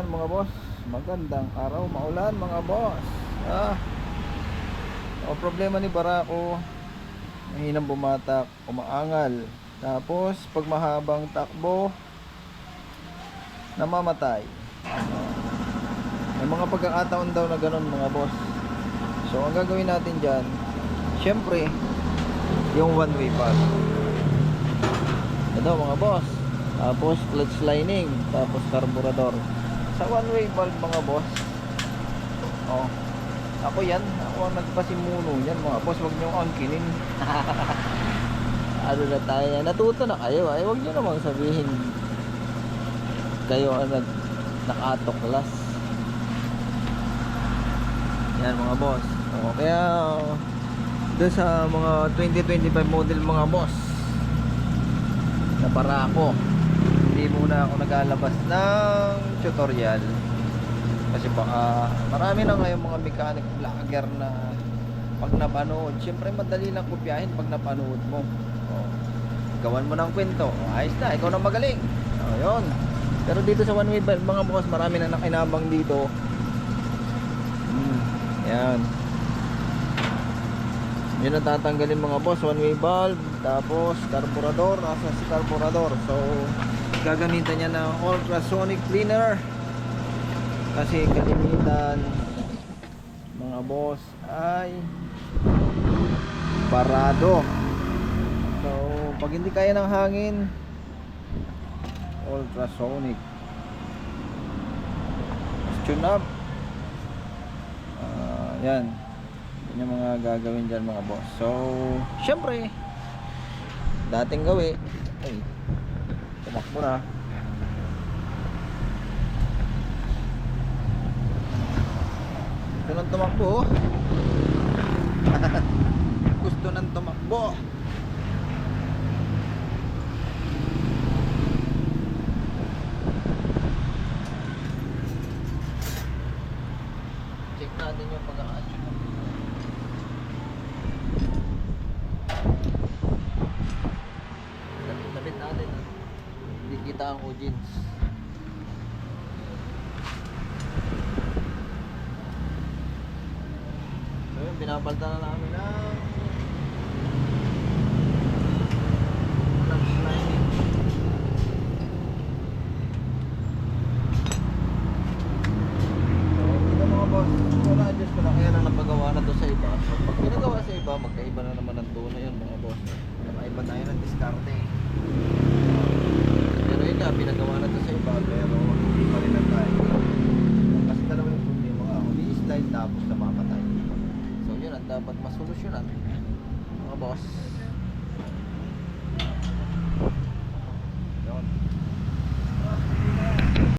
Yan mga boss, magandang araw, maulan mga boss. Ah. O problema ni Barako, mahinang bumatak, umaangal. Tapos pag mahabang takbo, namamatay. May mga pagkakataon daw na ganun mga boss. So ang gagawin natin dyan, syempre, yung one way valve. Ito mga boss. Tapos clutch lining, tapos carburetor. Sa one way valve mga boss. Oh. Ako yan, ako ang nagpasimuno yan mga boss, wag niyo angkinin. ano na tayo, natuto na kayo ay wag niyo namang sabihin kayo ang nag nakatuklas. Yan mga boss. O, kaya doon sa mga 2025 model mga boss na para ako hindi muna ako naglalabas ng tutorial. Kasi baka marami na ngayon mga mechanic vlogger na pag napanood syempre madali lang kopyahin pag napanood mo. O, gawan mo ng kwento. O, ayos na ikaw na magaling. O, yun. Pero dito sa one way mga boss marami na nakinabang dito. Hmm, yan yun ang tatanggalin mga boss. One way valve tapos carburetor nasa si carburetor so gagamitan niya ng ultrasonic cleaner. Kasi kalimitan mga boss ay parado. So pag hindi kaya ng hangin ultrasonic. Tune up. Ah, yan yun yung mga gagawin dyan mga boss. So syempre dating gawi ay tumakbo na. Gusto nang tumakbo oh. gusto nang tumakbo. Check natin yung pagkakasyon Tabit natin. ah. Hindi kita ang audience. So yun, pinapalta na namin na kaya na napagawa na to sa iba. Pag pinagawa sa iba, magkaiba na naman ang tono yun mga boss. Nakaiba tayo ng diskarte. Pero yun nga, pinagawa na to sa iba, pero hindi pa rin ang tayo. Kasi dalawa yung problema nga, umi-slide tapos namapatay. So yun ang dapat masolusyonan. Mga boss.